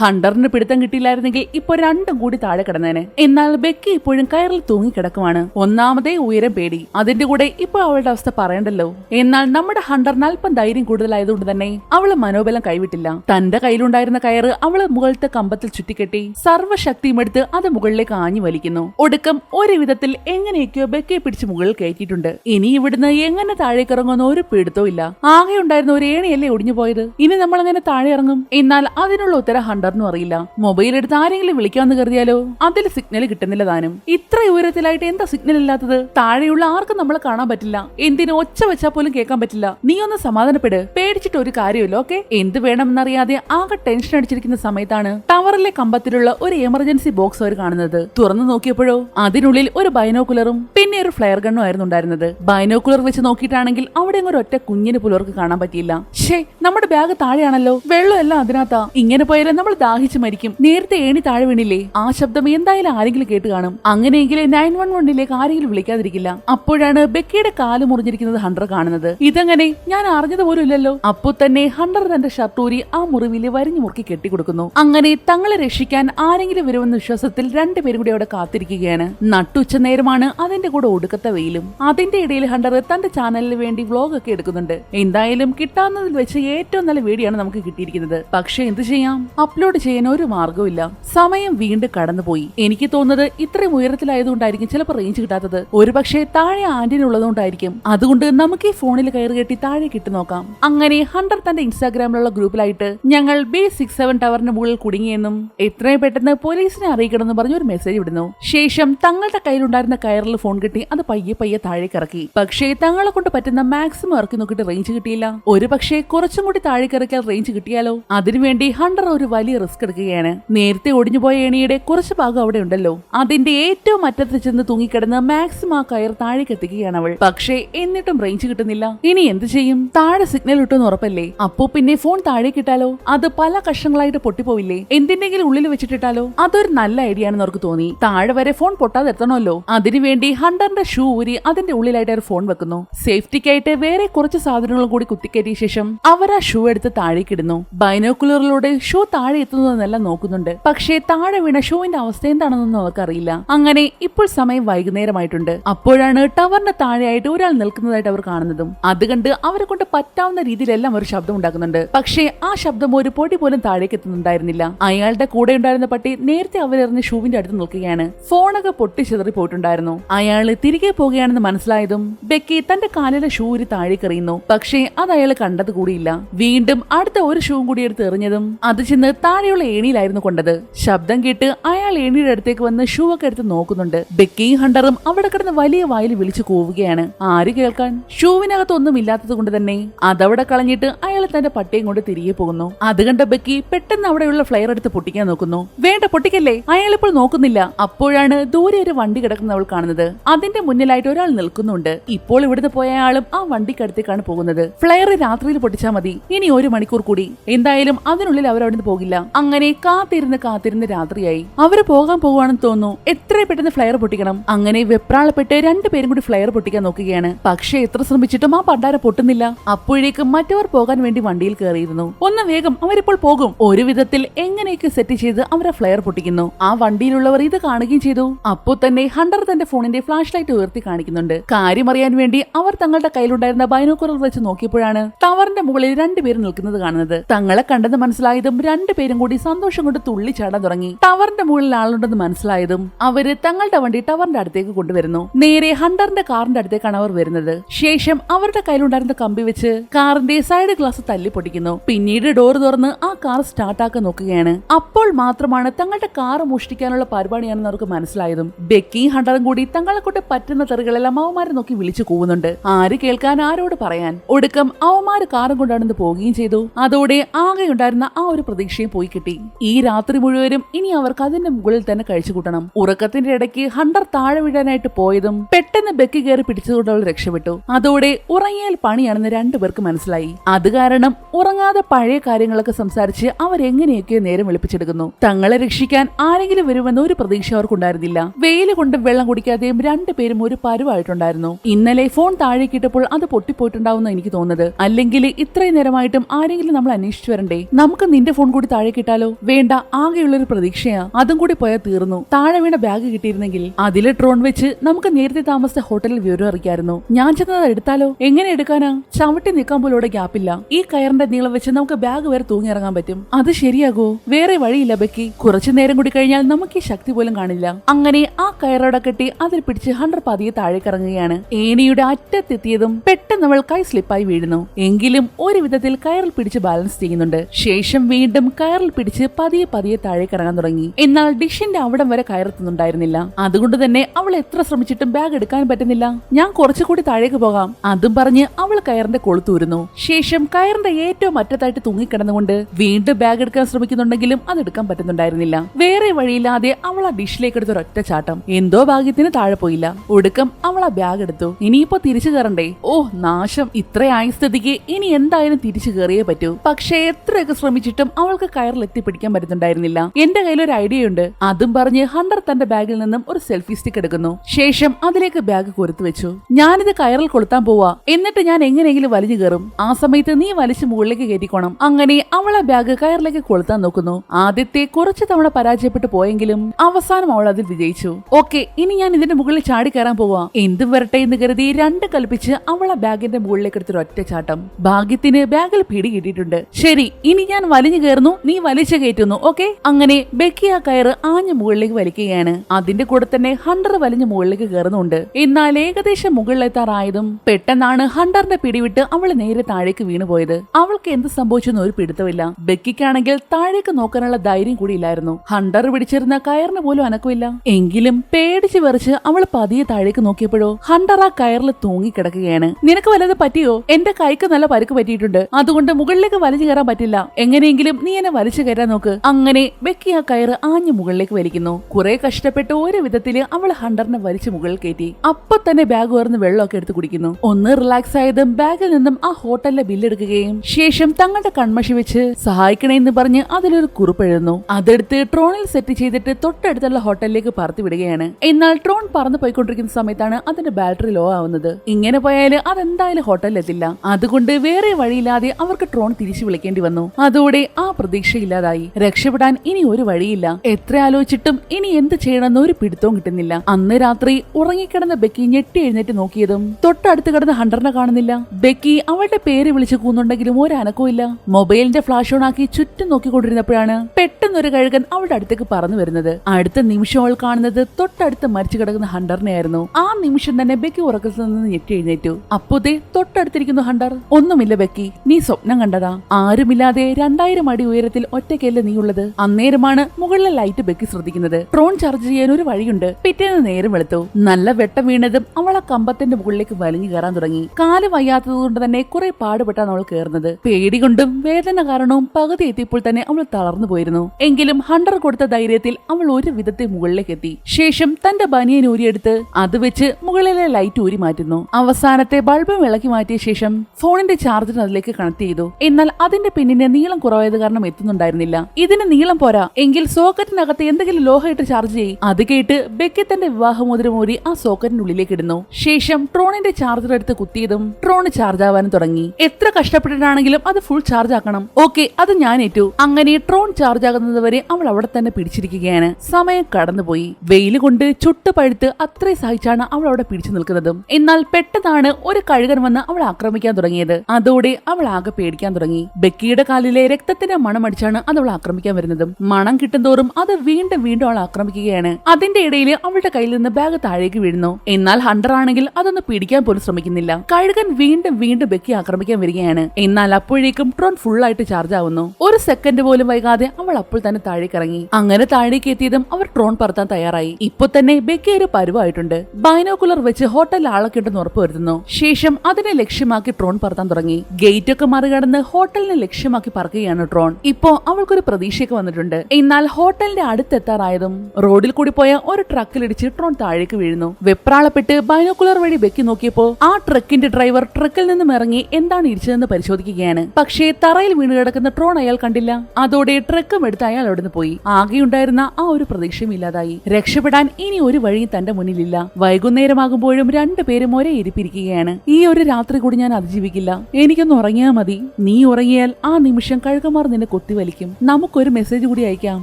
S1: ഹണ്ടറിന് പിടുത്തം കിട്ടിയില്ലായിരുന്നെങ്കിൽ ഇപ്പൊ രണ്ടും കൂടി താഴെ കിടന്നേനെ. എന്നാൽ ബെക്കി ഇപ്പോഴും കയറിൽ തൂങ്ങി കിടക്കുവാണ്. ഒന്നാമതേ ഉയരം പേടി. അതിന്റെ കൂടെ ഇപ്പൊ അവളുടെ അവസ്ഥ പറയണ്ടല്ലോ. എന്നാൽ നമ്മുടെ ഹണ്ടറിന് അല്പം ധൈര്യം കൂടുതലായതുകൊണ്ട് തന്നെ അവൾ മനോബലം കൈവിട്ടില്ല. തന്റെ കയ്യിലുണ്ടായിരുന്ന കയറ് അവൾ മുകളിലത്തെ കമ്പത്തിൽ ചുറ്റിക്കെട്ടി സർവശക്തിയും എടുത്ത് അത് മുകളിലേക്ക് ആഞ്ഞു വലിക്കുന്നു. ഒടുക്കം ഒരു വിധത്തിൽ എങ്ങനെയൊക്കെയോ ബെക്കിയെ പിടിച്ച് മുകളിൽ കയറ്റിയിട്ടുണ്ട്. ഇനി ഇവിടുന്ന് എങ്ങനെ താഴേക്ക് ഇറങ്ങുമെന്ന് ഒരു പിടുത്തവും ഇല്ല. ആകെ ഉണ്ടായിരുന്ന ഒരു ഏണിയല്ലേ ഒടിഞ്ഞു പോയത്. ഇനി നമ്മൾ അങ്ങനെ താഴെ ഇറങ്ങും? എന്നാൽ അതിനുള്ള ഉത്തര ഹണ്ടർ ഹണ്ടറിനും അറിയില്ല. മൊബൈൽ എടുത്ത് ആരെങ്കിലും വിളിക്കാമെന്ന് കരുതിയാലോ? അതിൽ സിഗ്നൽ കിട്ടുന്നില്ല താനും. ഇത്ര ഉയരത്തിലായിട്ട് എന്താ സിഗ്നൽ ഇല്ലാത്തത്? താഴെയുള്ള ആർക്കും നമ്മളെ കാണാൻ പറ്റില്ല. എന്തിനു ഒച്ച വെച്ചാൽ പോലും കേൾക്കാൻ പറ്റില്ല. നീ ഒന്ന് സമാധാനപ്പെട്. പേടിച്ചിട്ട് ഒരു കാര്യമില്ല ഓക്കെ? എന്ത് വേണമെന്നറിയാതെ ആകെ ടെൻഷൻ അടിച്ചിരിക്കുന്ന സമയത്താണ് ടവറിലെ കമ്പത്തിലുള്ള ഒരു എമർജൻസി ബോക്സ് അവർ കാണുന്നത്. തുറന്നു നോക്കിയപ്പോഴോ അതിനുള്ളിൽ ഒരു ബൈനോക്കുലറും പിന്നെ ഒരു ഫ്ലയർ ഗണ്ണും ആയിരുന്നു ഉണ്ടായിരുന്നത്. ബൈനോക്കുലർ വെച്ച് നോക്കിയിട്ടാണെങ്കിൽ അവിടെ ഒരു ഒറ്റ കുഞ്ഞിന് പുലർക്ക് കാണാൻ പറ്റിയില്ല. ഷേ നമ്മുടെ ബാഗ് താഴെയാണല്ലോ. വെള്ളമെല്ലാം അതിനകത്താ. ഇങ്ങനെ പോയാലും നമ്മൾ ദാഹിച്ച് മരിക്കും. നേരത്തെ ഏണി താഴെ വീണില്ലേ? ആ ശബ്ദം എന്തായാലും ആരെങ്കിലും കേട്ട് കാണും. അങ്ങനെയെങ്കിൽ നയൻ വൺ വണ്ണിലേക്ക് ആരെങ്കിലും വിളിക്കാതിരിക്കില്ല. അപ്പോഴാണ് ബെക്കിയുടെ കാൽ മുറിഞ്ഞിരിക്കുന്നത് ഹണ്ടർ കാണുന്നത്. ഇതങ്ങനെ ഞാൻ അറിഞ്ഞത് പോലും ഇല്ലല്ലോ. അപ്പോൾ തന്നെ ഹണ്ടർ തന്റെ ഷർട്ടൂരി ആ മുറിവിൽ വരിഞ്ഞു മുറുക്കി കെട്ടിക്കൊടുക്കുന്നു. അങ്ങനെ തങ്ങളെ രക്ഷിക്കാൻ ആരെങ്കിലും വരുമെന്ന വിശ്വാസത്തിൽ രണ്ടുപേരും കൂടി അവിടെ കാത്തിരിക്കുകയാണ്. നട്ടുച്ച നേരമാണ് അതിന്റെ കൂടെ ഒടുക്കത്തെ വെയിലും. അതിന്റെ ഇടയിൽ ഹണ്ടർ തന്റെ ചാനലിന് വേണ്ടി വ്ലോഗ് ഒക്കെ എടുക്കുന്നുണ്ട്. എന്തായാലും കിട്ടാവുന്നതിൽ വെച്ച് ഏറ്റവും നല്ല വീഡിയോ ആണ് നമുക്ക് കിട്ടിയിരിക്കുന്നത്. പക്ഷെ എന്ത് ചെയ്യാം? അപ്ലോഡ് ചെയ്യാൻ ഒരു മാർഗവുമില്ല സമയം വീണ്ടും കടന്നുപോയി. എനിക്ക് തോന്നുന്നത് ഇത്രയും ഉയരത്തിലായതുകൊണ്ടായിരിക്കും ചിലപ്പോൾ റേഞ്ച് കിട്ടാത്തത്. ഒരു പക്ഷേ താഴെ ആന്റിനുള്ളതുകൊണ്ടായിരിക്കും അതുകൊണ്ട് നമുക്ക് ഈ ഫോണിൽ കയറി കെട്ടി താഴെ കിട്ടി നോക്കാം. അങ്ങനെ ഹണ്ടർ തന്റെ ഇൻസ്റ്റാഗ്രാമിലുള്ള ഗ്രൂപ്പിലായിട്ട് ഞങ്ങൾ ബി സിക്സ് സെവൻ ടവറിന് മുകളിൽ കുടുങ്ങിയെന്നും എത്രയും പെട്ടെന്ന് പോലീസിനെ അറിയിക്കണമെന്ന് പറഞ്ഞ ഒരു മെസ്സേജ് വിടുന്നു ശേഷം തങ്ങളുടെ കയ്യിലുണ്ടായിരുന്ന കയറിൽ ഫോൺ കിട്ടി അത് പയ്യെ പയ്യെ താഴേക്ക് ഇറക്കി. പക്ഷേ തങ്ങളെ കൊണ്ട് പറ്റുന്ന മാക്സിമം ഇറക്കി നോക്കിയിട്ട് റേഞ്ച് കിട്ടിയില്ല. ഒരു പക്ഷേ കുറച്ചും കൂടി താഴേക്ക് ഇറക്കിയാൽ റേഞ്ച് കിട്ടിയാലോ? അതിനുവേണ്ടി ഹണ്ടർ ഒരു വലിയ റിസ്ക് എടുക്കുകയാണ്. നേരത്തെ ഒടിഞ്ഞുപോയ ഏണിയുടെ കുറച്ച് ഭാഗം അവിടെ ഉണ്ടല്ലോ. അതിന്റെ ഏറ്റവും അറ്റത്ത് ചെന്ന് തൂങ്ങിക്കിടന്ന് മാക്സിമം ആ കയർ താഴേക്ക് എത്തിക്കുകയാണ് അവൾ. പക്ഷേ എന്നിട്ടും റേഞ്ച് കിട്ടുന്നില്ല. ഇനി എന്ത് ചെയ്യും? താഴെ സിഗ്നൽ കിട്ടുമെന്ന് ഉറപ്പല്ലേ? അപ്പോ പിന്നെ ഫോൺ താഴേക്ക് ഇട്ടാലോ? അത് പല കഷ്ണങ്ങളായിട്ട് പൊട്ടിപ്പോവില്ലേ? എന്തിനെങ്കിലും ഉള്ളിൽ വെച്ചിട്ടിട്ടാലോ? അതൊരു നല്ല ഐഡിയ ആണെന്ന് അവർക്ക് തോന്നി. താഴെ വരെ ഫോൺ പൊട്ടാതെ എത്തണമല്ലോ. അതിനുവേണ്ടി ഹണ്ടറിന്റെ ഷൂ ഊരി അതിന്റെ ഉള്ളിലായിട്ട് ഒരു ഫോൺ വെക്കുന്നു. സേഫ്റ്റിക്കായിട്ട് വേറെ കുറച്ച് സാധനങ്ങളും കൂടി കുത്തിക്കയറ്റിയ ശേഷം അവർ ആ ഷൂ എടുത്ത് താഴേക്കിടുന്നു ബൈനോക്കുലറിലൂടെ ഷൂ താഴെ എത്തുന്നതെന്നെല്ലാം നോക്കുന്നുണ്ട്. പക്ഷേ താഴെ വീണ ഷൂവിന്റെ അവസ്ഥ എന്താണെന്നൊന്നും അവർക്കറിയില്ല. അങ്ങനെ ഇപ്പോൾ സമയം വൈകുന്നേരമായിട്ടുണ്ട്. അപ്പോഴാണ് ടവറിന്റെ താഴെയായിട്ട് ഒരാൾ നിൽക്കുന്നതായിട്ട് അവർ കാണുന്നതും. അത് കണ്ട് അവരെ കൊണ്ട് പറ്റാവുന്ന രീതിയിലെല്ലാം ഒരു ശബ്ദം ഉണ്ടാക്കുന്നുണ്ട്. പക്ഷേ ആ ശബ്ദം ഒരു പൊടി പോലും താഴേക്ക് എത്തുന്നുണ്ടായിരുന്നില്ല. അയാളുടെ കൂടെ ഉണ്ടായിരുന്ന പട്ടി നേരത്തെ അവരെറിഞ്ഞ് ഷൂവിന്റെ അടുത്ത് നിൽക്കുകയാണ്. ഫോണൊക്കെ പൊട്ടിച്ചെതറി പോയിട്ടുണ്ടായിരുന്നു. അയാൾ തിരികെ പോകുകയാണെന്ന് മനസ്സിലായതും ബെക്കി തന്റെ കാലിലെ ഷൂ ഒരു താഴേക്ക് എറിയുന്നു. പക്ഷേ അത് അയാൾ കണ്ടത് കൂടിയില്ല. വീണ്ടും അടുത്ത ഒരു ഷൂവും കൂടി എടുത്ത് എറിഞ്ഞതും അത് ചെന്ന് താഴെയുള്ള ഏണിയിലായിരുന്നു കൊണ്ടത്. ശബ്ദം കേട്ട് അയാൾ ഏണിയുടെ അടുത്തേക്ക് വന്ന് ഷൂ ഒക്കെ എടുത്ത് നോക്കുന്നുണ്ട്. ബെക്കിയും ഹണ്ടറും അവിടെ കിടന്ന് വലിയ വായിൽ വിളിച്ചു കൂവുകയാണ്. ആര് കേൾക്കാൻ? ഷൂവിനകത്ത് ഒന്നും ഇല്ലാത്തത് കൊണ്ട് തന്നെ. അതവിടെ കളഞ്ഞിട്ട് അയാൾ തന്റെ പട്ടിയും കൊണ്ട് തിരികെ പോകുന്നു. അത് കണ്ട ബെക്കി പെട്ടെന്ന് അവിടെയുള്ള ഫ്ലയർ എടുത്ത് പൊട്ടിക്കാൻ നോക്കുന്നു. വേണ്ട പൊട്ടിക്കല്ലേ? അയാൾ ഇപ്പോൾ നോക്കുന്നില്ല. അപ്പോഴാണ് ദൂരെ ഒരു വണ്ടി കിടക്കുന്ന അവൾ കാണുന്നത്. അതിന്റെ മുന്നിലായിട്ട് ഒരാൾ നിൽക്കുന്നുണ്ട്. ഇപ്പോൾ ഇവിടുന്ന് പോയ ആളും ആ വണ്ടിക്കടുത്തേക്കാണ് പോകുന്നത്. ഫ്ലയർ രാത്രിയിൽ പൊട്ടിച്ചാൽ മതി. ഇനി ഒരു മണിക്കൂർ കൂടി. എന്തായാലും അതിനുള്ളിൽ അവർ അവിടുന്ന് പോകില്ല. അങ്ങനെ കാത്തിരുന്ന് കാത്തിരുന്ന് രാത്രിയായി. അവർ പോകാൻ പോവാണെന്ന് തോന്നുന്നു. എത്ര പെട്ടെന്ന് ഫ്ലയർ പൊട്ടിക്കണം. അങ്ങനെ വെപ്രാളപ്പെട്ട് രണ്ടുപേരും കൂടി ഫ്ലയർ പൊട്ടിക്കാൻ നോക്കുകയാണ്. പക്ഷേ എത്ര ശ്രമിച്ചിട്ടും ആ പണ്ടാര പൊട്ടുന്നില്ല. അപ്പോഴേക്കും മറ്റവർ പോകാൻ വേണ്ടി വണ്ടിയിൽ കയറിയിരുന്നു. ഒന്ന് വേഗം അവരിപ്പോൾ പോകും. ഒരു വിധത്തിൽ എങ്ങനെയൊക്കെ സെറ്റ് ചെയ്ത് അവരെ ഫ്ലയർ പൊട്ടിക്കുന്നു. ആ വണ്ടിയിലുള്ളവർ ഇത് കാണുകയും ചെയ്തു. അപ്പോൾ തന്നെ ഹണ്ടർ തന്റെ ഫോണിന്റെ ഫ്ലാഷ് ലൈറ്റ് ഉയർത്തി കാണിക്കുന്നുണ്ട്. കാര്യം അറിയാൻ വേണ്ടി അവർ തങ്ങളുടെ കയ്യിലുണ്ടായിരുന്ന ബൈനോക്കുലർ വെച്ച് നോക്കിയപ്പോഴാണ് ടവറിന്റെ മുകളിൽ രണ്ടുപേരും നിൽക്കുന്നത് കാണുന്നത്. തങ്ങളെ കണ്ടെന്ന് മനസ്സിലായതും രണ്ടുപേരും കൂടി സന്തോഷം കൊണ്ട് തുള്ളി ചാടാൻ തുടങ്ങി. ടവറിന്റെ മുകളിൽ ആളുണ്ടെന്ന് മനസ്സിലായതും അവർ തങ്ങളുടെ വണ്ടി ടവറിന്റെ അടുത്തേക്ക് കൊണ്ടുവരുന്നു. നേരെ ഹണ്ടറിന്റെ കാറിന്റെ അടുത്തേക്കാണ് അവർ വരുന്നത്. ശേഷം അവരുടെ കയ്യിലുണ്ടായിരുന്ന കമ്പി വെച്ച് കാറിന്റെ സൈഡ് ഗ്ലാസ് തല്ലി പൊട്ടിക്കുന്നു പിന്നീട് ഡോർ തുറന്ന് ആ കാർ സ്റ്റാർട്ടാക്കാൻ നോക്കുകയാണ്. അപ്പോൾ മാത്രമാണ് തങ്ങളുടെ കാർ മോഷ്ടിക്കാനുള്ള പരിപാടിയാണെന്ന് അവർക്ക് മനസ്സിലായതും. ബെക്കിയും ഹണ്ടറും കൂടി തങ്ങളെ കൊണ്ട് പറ്റുന്ന തെറികളെല്ലാം അവമാരെ നോക്കി വിളിച്ചു കൂവുന്നുണ്ട്. ആര് കേൾക്കാൻ ആരോട് പറയാൻ? ഒടുക്കം അവമാര് കാറും കൊണ്ടാണെന്ന് പോവുകയും ചെയ്തു. അതോടെ ആകെ ഉണ്ടായിരുന്ന ആ ഒരു പ്രതീക്ഷയും പോയി കിട്ടി. ഈ രാത്രി മുഴുവനും ഇനി അവർക്ക് അതിന്റെ മുകളിൽ തന്നെ കഴിച്ചു കൂട്ടണം. ഉറക്കത്തിന്റെ ഇടയ്ക്ക് ഹണ്ടർ താഴെ വിടാനായിട്ട് പോയതും പെട്ടെന്ന് ബെക്കി കയറി പിടിച്ചതുകൊണ്ട് അവൾ രക്ഷപ്പെട്ടു. അതോടെ ഉറങ്ങിയാൽ പണിയാണെന്ന് രണ്ടുപേർക്ക് മനസ്സിലായി. അത് കാരണം ഉറങ്ങാതെ പഴയ കാര്യങ്ങളൊക്കെ സംസാരിച്ച് അവരെങ്ങനെയൊക്കെയോ നേരം വെളുപ്പിച്ചെടുക്കുന്നു. തങ്ങളെ രക്ഷിക്കാൻ ആരെങ്കിലും വരുമെന്ന ഒരു പ്രതീക്ഷ അവർക്കുണ്ടായിരുന്നില്ല. വെയിൽ കൊണ്ട് വെള്ളം കുടിക്കാതെയും രണ്ടുപേരും ഒരു പരുവായിട്ടുണ്ടായിരുന്നു. ഇന്നലെ ഫോൺ താഴേക്കിട്ടപ്പോൾ അത് പൊട്ടിപ്പോയിട്ടുണ്ടാവുന്ന എനിക്ക് തോന്നുന്നത്. അല്ലെങ്കിൽ ഇത്രയും നേരമായിട്ടും ആരെങ്കിലും നമ്മൾ അന്വേഷിച്ചു വരണ്ടേ? നമുക്ക് നിന്റെ ഫോൺ കൂടി താഴെ കിട്ടാലോ വേണ്ട ആകെയുള്ള ഒരു പ്രതീക്ഷയാ. അതും കൂടി പോയാൽ തീർന്നു. താഴെ വീണ ബാഗ് കിട്ടിയിരുന്നെങ്കിൽ അതിലെ ഡ്രോൺ വെച്ച് നമുക്ക് നേരത്തെ താമസിച്ച ഹോട്ടലിൽ വിവരം അറിയിക്കായിരുന്നു. ഞാൻ ചെന്നത് എടുത്താലോ? എങ്ങനെ എടുക്കാനാ? ചവിട്ടി നിൽക്കാൻ പോലും ഇവിടെ ഗ്യാപ്പില്ല ഈ കയറിന്റെ നീളം വെച്ച് നമുക്ക് ബാഗ് വരെ തൂങ്ങിയിറങ്ങാൻ പറ്റും. അത് ശരിയാകോ? വേറെ വഴിയില്ല ബെക്കി. കുറച്ചു നേരം കൂടി കഴിഞ്ഞാൽ നമുക്ക് ഈ ശക്തി പോലും കാണില്ല. അങ്ങനെ ആ കയറോടെ കെട്ടി അതിൽ പിടിച്ച് ഹണ്ടർ പതിയെ താഴേക്ക് ഇറങ്ങുകയാണ് ഏണിയുടെ അറ്റത്തെത്തിയതും പെട്ടെന്ന് അവൾ കൈ സ്ലിപ്പായി വീഴുന്നു. എങ്കിലും ഒരു വിധത്തിൽ കയറിൽ പിടിച്ച് ബാലൻസ് ചെയ്യുന്നുണ്ട്. ശേഷം വീണ്ടും കയർ കയറിൽ പിടിച്ച് പതിയെ പതിയെ താഴെ കിടങ്ങാൻ തുടങ്ങി. എന്നാൽ ഡിഷിന്റെ അവിടം വരെ കയറെത്തുന്നുണ്ടായിരുന്നില്ല. അതുകൊണ്ട് തന്നെ അവൾ എത്ര ശ്രമിച്ചിട്ടും ബാഗ് എടുക്കാൻ പറ്റുന്നില്ല. ഞാൻ കുറച്ചുകൂടി താഴേക്ക് പോകാം. അതും പറഞ്ഞ് അവൾ കയറിന്റെ കൊളുത്തൂരുന്നു ശേഷം കയറിന്റെ ഏറ്റവും അറ്റത്തായിട്ട് തൂങ്ങിക്കിടന്നുകൊണ്ട് വീണ്ടും ബാഗ് എടുക്കാൻ ശ്രമിക്കുന്നുണ്ടെങ്കിലും അത് എടുക്കാൻ പറ്റുന്നുണ്ടായിരുന്നില്ല. വേറെ വഴിയില്ലാതെ അവൾ ആ ഡിഷിലേക്ക് എടുത്ത ഒരൊറ്റ ചാട്ടം. എന്തോ ഭാഗ്യത്തിന് താഴെ പോയില്ല. ഒടുക്കം അവൾ ആ ബാഗ് എടുത്തു. ഇനിയിപ്പോ തിരിച്ചു കയറണ്ടേ? ഓ നാശം. ഇത്രയായ സ്ഥിതിക്ക് ഇനി എന്തായാലും തിരിച്ചു കയറിയേ പറ്റൂ. പക്ഷേ എത്രയൊക്കെ ശ്രമിച്ചിട്ടും അവൾക്ക് കയറിൽ എത്തിപ്പിടിക്കാൻ പറ്റുന്നുണ്ടായിരുന്നില്ല. എന്റെ കയ്യിൽ ഒരു ഐഡിയ ഉണ്ട്. അതും പറഞ്ഞ് ഹണ്ടർ തന്റെ ബാഗിൽ നിന്നും ഒരു സെൽഫി സ്റ്റിക്ക് എടുക്കുന്നു. ശേഷം അതിലേക്ക് ബാഗ് കൊരുത്തു വെച്ചു. ഞാനിത് കയറിൽ കൊളുത്താൻ പോവാ. എന്നിട്ട് ഞാൻ എങ്ങനെയെങ്കിലും വലിഞ്ഞു കയറും. ആ സമയത്ത് നീ വലിച്ചു മുകളിലേക്ക് കയറ്റിക്കോണം. അങ്ങനെ അവളെ ബാഗ് കയറിലേക്ക് കൊളുത്താൻ നോക്കുന്നു. ആദ്യത്തെ കുറച്ച് തവണ പരാജയപ്പെട്ടു പോയെങ്കിലും അവസാനം അവൾ അതിൽ വിജയിച്ചു. ഓക്കെ ഇനി ഞാൻ ഇതിന്റെ മുകളിൽ ചാടി കയറാൻ പോവാ. എന്തും വരട്ടെ എന്ന് കരുതി രണ്ട് കൽപ്പിച്ച് അവളെ ബാഗിന്റെ മുകളിലേക്ക് എടുത്തൊരു ഒറ്റ ചാട്ടം ഭാഗ്യത്തിന് ബാഗിൽ പിടി കിട്ടിയിട്ടുണ്ട്. ശരി ഇനി ഞാൻ വലിഞ്ഞു കയറുന്നു. നീ വലിച്ചു കയറ്റുന്നു ഓക്കെ? അങ്ങനെ ബെക്കി ആ കയറ് ആഞ്ഞു മുകളിലേക്ക് വലിക്കുകയാണ്. അതിന്റെ കൂടെ തന്നെ ഹണ്ടർ വലിഞ്ഞ് മുകളിലേക്ക് കയറുന്നുണ്ട്. എന്നാൽ ഏകദേശം മുകളിലെത്താറായതും പെട്ടെന്നാണ് ഹണ്ടറിന്റെ പിടിവിട്ട് അവൾ നേരെ താഴേക്ക് വീണുപോയത് അവൾക്ക് എന്ത് സംഭവിച്ചെന്ന് ഒരു പിടുത്തമില്ല. ബെക്കിക്കാണെങ്കിൽ താഴേക്ക് നോക്കാനുള്ള ധൈര്യം കൂടി ഇല്ലായിരുന്നു. ഹണ്ടർ പിടിച്ചിരുന്ന കയറിന് പോലും അനക്കമില്ല. എങ്കിലും പേടിച്ച് വെറിച്ച് അവൾ പതിയെ താഴേക്ക് നോക്കിയപ്പോഴോ ഹണ്ടർ ആ കയറിൽ തൂങ്ങിക്കിടക്കുകയാണ്. നിനക്ക് വല്ലത് പറ്റിയോ? എന്റെ കൈക്ക് നല്ല പരുക്ക് പറ്റിയിട്ടുണ്ട്. അതുകൊണ്ട് മുകളിലേക്ക് വലിച്ചു കയറാൻ പറ്റില്ല. എങ്ങനെയെങ്കിലും നീ എന്നെ വലിച്ചു കയറാൻ നോക്ക്. അങ്ങനെ ബെക്കി ആ കയറ് ആഞ്ഞു മുകളിലേക്ക് വലിക്കുന്നു. കുറെ കഷ്ടപ്പെട്ട് ഒരു വിധത്തിൽ അവൾ ഹണ്ടറിനെ വലിച്ചു മുകളിൽ കയറ്റി. അപ്പൊ തന്നെ ബാഗ് ഉയർന്ന് വെള്ളമൊക്കെ എടുത്ത് കുടിക്കുന്നു. ഒന്ന് റിലാക്സ് ആയതും ബാഗിൽ നിന്നും ആ ഹോട്ടലിലെ ബില്ലെടുക്കുകയും ശേഷം തങ്ങളുടെ കൺമഷി വെച്ച് സഹായിക്കണേ എന്ന് പറഞ്ഞ് അതിലൊരു കുറിപ്പ് എഴുതുന്നു. അതെടുത്ത് ട്രോണിൽ സെറ്റ് ചെയ്തിട്ട് തൊട്ടടുത്തുള്ള ഹോട്ടലിലേക്ക് പറത്തി വിടുകയാണ്. എന്നാൽ ട്രോൺ പറന്നു പോയിക്കൊണ്ടിരിക്കുന്ന സമയത്താണ് അതിന്റെ ബാറ്ററി ലോ ആവുന്നത്. ഇങ്ങനെ പോയാൽ അതെന്തായാലും ഹോട്ടലിലെത്തില്ല. അതുകൊണ്ട് വേറെ വഴിയില്ലാതെ അവർക്ക് ട്രോൺ തിരിച്ചു വിളിക്കേണ്ടി വന്നു. അതോടെ ആ പ്രതീക്ഷ ഇല്ലാതായി രക്ഷപ്പെടാൻ ഇനി ഒരു വഴിയില്ല. എത്ര ആലോചിച്ചിട്ടും ഇനി എന്ത് ചെയ്യണമെന്ന് ഒരു പിടുത്തവും കിട്ടുന്നില്ല. അന്ന് രാത്രി ഉറങ്ങിക്കിടന്ന ബെക്കി ഞെട്ടി എഴുന്നേറ്റ് നോക്കിയതും തൊട്ടടുത്ത് കിടന്ന ഹണ്ടറിനെ കാണുന്നില്ല. ബെക്കി അവളുടെ പേര് വിളിച്ചു കൂന്നുണ്ടെങ്കിലും ഒരു ഇല്ല. മൊബൈലിന്റെ ഫ്ലാഷ് ഓൺ ആക്കി ചുറ്റും നോക്കിക്കൊണ്ടിരുന്നപ്പോഴാണ് പെട്ടെന്നൊരു കഴുകൻ അവളുടെ അടുത്തേക്ക് പറന്നു വരുന്നത്. അടുത്ത നിമിഷം അവൾ കാണുന്നത് തൊട്ടടുത്ത് മരിച്ചു കിടക്കുന്ന ഹണ്ടറിനെ ആയിരുന്നു ആ നിമിഷം തന്നെ ബെക്കി ഉറക്കത്തിൽ നിന്ന് ഞെട്ടി എഴുന്നേറ്റു. അപ്പോതേ തൊട്ടടുത്തിരിക്കുന്നു ഹണ്ടർ. ഒന്നുമില്ല ബെക്കി. നീ സ്വപ്നം കണ്ടതാ. ആരുമില്ലാതെ രണ്ടായിരം അടി ഉയരത്തിൽ ഒറ്റയ്ക്കല്ല നീ നീയുള്ളത്? അന്നേരമാണ് മുകളിലെ ലൈറ്റ് ബെക്കി ശ്രദ്ധിക്കുന്നത്. ട്രോൺ ചാർജ് ചെയ്യാൻ ഒരു വഴിയുണ്ട്. പിറ്റേന്ന് നേരം വെളുത്തു. നല്ല വെട്ടം വീണതും അവൾ ആ കമ്പത്തിന്റെ മുകളിലേക്ക് വലിഞ്ഞു കയറാൻ തുടങ്ങി. കാൽ വയ്യാത്തത് കൊണ്ട് തന്നെ കുറെ പാടുപെട്ടാണ് അവൾ കയറുന്നത്. പേടി കൊണ്ടും വേദന കാരണവും പകുതി എത്തിയപ്പോൾ തന്നെ അവൾ തളർന്നു പോയിരുന്നു. എങ്കിലും ഹണ്ടർ കൊടുത്ത ധൈര്യത്തിൽ അവൾ ഒരു വിധത്തെ മുകളിലേക്ക് എത്തി. ശേഷം തന്റെ ബനിയൻ ഊരിയെടുത്ത് അത് വെച്ച് മുകളിലെ ലൈറ്റ് ഊരി മാറ്റുന്നു. അവസാനത്തെ ബൾബ് ഇളക്കി മാറ്റിയ ശേഷം ഫോണിന്റെ ചാർജർ അതിലേക്ക് കണക്ട് ചെയ്തു. എന്നാൽ അതിന്റെ പിന്നിന്റെ നീളം കുറവായത് കാരണം എത്തുന്നുണ്ടായിരുന്നില്ല ഇതിന് നീളം പോരാ. എങ്കിൽ സോക്കറ്റിനകത്ത് എന്തെങ്കിലും ലോഹയിട്ട് ചാർജ് ചെയ് അത് കേട്ട് ബെക്കി തന്റെ വിവാഹമോതിരം ആ സോക്കറ്റിനുള്ളിലേക്ക് ഇടുന്നു. ശേഷം ട്രോണിന്റെ ചാർജർ എടുത്ത് കുത്തിയതും ട്രോൺ ചാർജ് ആവാനും തുടങ്ങി. എത്ര കഷ്ടപ്പെട്ടിട്ടാണെങ്കിലും അത് ഫുൾ ചാർജ് ആക്കണം. ഓക്കെ അത് ഞാൻ ഏറ്റു. അങ്ങനെ ട്രോൺ ചാർജ് ആകുന്നത് വരെ അവൾ അവിടെ തന്നെ പിടിച്ചിരിക്കുകയാണ്. സമയം കടന്നുപോയി. വെയിൽ കൊണ്ട് ചുട്ട് പഴുത്ത് അത്രേ സഹിച്ചാണ് അവൾ അവിടെ പിടിച്ചു നിൽക്കുന്നതും. എന്നാൽ പെട്ടെന്നാണ് ഒരു കഴുകൻ വന്ന് അവൾ ആക്രമിക്കാൻ തുടങ്ങിയത്. അതോടെ അവൾ ആകെ പേടിക്കാൻ തുടങ്ങി. ബെക്കിയുടെ കാലിലെ രക്തത്തിന്റെ മണം അടിച്ചാണ് അത് അവൾ ആക്രമിക്കാൻ വരുന്നത്. മണം കിട്ടുന്തോറും അത് വീണ്ടും വീണ്ടും അവൾ ആക്രമിക്കുകയാണ്. അതിന്റെ ഇടയിൽ അവളുടെ കയ്യിൽ നിന്ന് ബാഗ് താഴേക്ക് വീഴുന്നു. എന്നാൽ ഹണ്ടർ ആണെങ്കിൽ അതൊന്ന് പിടിക്കാൻ പോലും ശ്രമിക്കുന്നില്ല. കഴുകൻ വീണ്ടും വീണ്ടും ബെക്കി ആക്രമിക്കാൻ വരികയാണ്. എന്നാൽ അപ്പോഴേക്കും ട്രോൺ ഫുൾ ആയിട്ട് ചാർജ് ആവുന്നു. ഒരു സെക്കൻഡ് പോലും വൈകാതെ അവൾ അപ്പോൾ തന്നെ താഴേക്ക് ഇറങ്ങി അങ്ങനെ താഴേക്ക് എത്തിയതും അവർ ട്രോൺ പറത്താൻ തയ്യാറായി. ഇപ്പൊ തന്നെ ബെക്കി ഒരു പരുവായിട്ടുണ്ട്. ബൈനോക്കുലർ വെച്ച് ഹോട്ടലിൽ ആളൊക്കെ ഉണ്ടെന്ന് ഉറപ്പുവരുത്തുന്നു ശേഷം അതിനെ ലക്ഷ്യമാക്കി ട്രോൺ പറത്താൻ തുടങ്ങി. ഗേറ്റ് ഒക്കെ മറികടന്ന് ഹോട്ടലിനെ ലക്ഷ്യമാക്കി പറക്കുകയാണ് ട്രോൺ. ഇപ്പോ അവൾക്കൊരു പ്രതീക്ഷയൊക്കെ വന്നിട്ടുണ്ട്. എന്നാൽ ഹോട്ടലിന്റെ അടുത്തെത്താറായതും റോഡിൽ കൂടി പോയ ഒരു ട്രക്കിലിടിച്ച് ട്രോൺ താഴേക്ക് വീഴുന്നു. വെപ്രാളപ്പെട്ട് ബൈനോക്കുലർ വഴി വെക്കി നോക്കിയപ്പോ ആ ട്രക്കിന്റെ ഡ്രൈവർ ട്രക്കിൽ നിന്നും ഇറങ്ങി എന്താണ് ഇരിച്ചതെന്ന് പരിശോധിക്കുകയാണ്. പക്ഷേ തറയിൽ വീണ് കിടക്കുന്ന ട്രോൺ അയാൾ കണ്ടില്ല. അതോടെ ട്രക്കും എടുത്ത് അയാൾ അവിടുന്ന് പോയി. ആകെയുണ്ടായിരുന്ന ആ ഒരു പ്രതീക്ഷയും ഇല്ലാതായി. രക്ഷപ്പെടാൻ ഇനി ഒരു വഴിയും തന്റെ മുന്നിലില്ല. വൈകുന്നേരമാകുമ്പോഴും രണ്ടുപേരും ഒരേ ഇരിപ്പിരിക്കുകയാണ്. ഈ ഒരു രാത്രി കൂടി ഞാൻ അതിജീവിക്കില്ല. എനിക്കൊന്ന് ഉറങ്ങിയാൽ മതി. നീ ഉറങ്ങിയാൽ ആ നിമിഷം കഴുകമാർ നിന്നെ കൊത്തിവലിക്കും നമുക്കൊരു മെസ്സേജ് കൂടി അയക്കാം.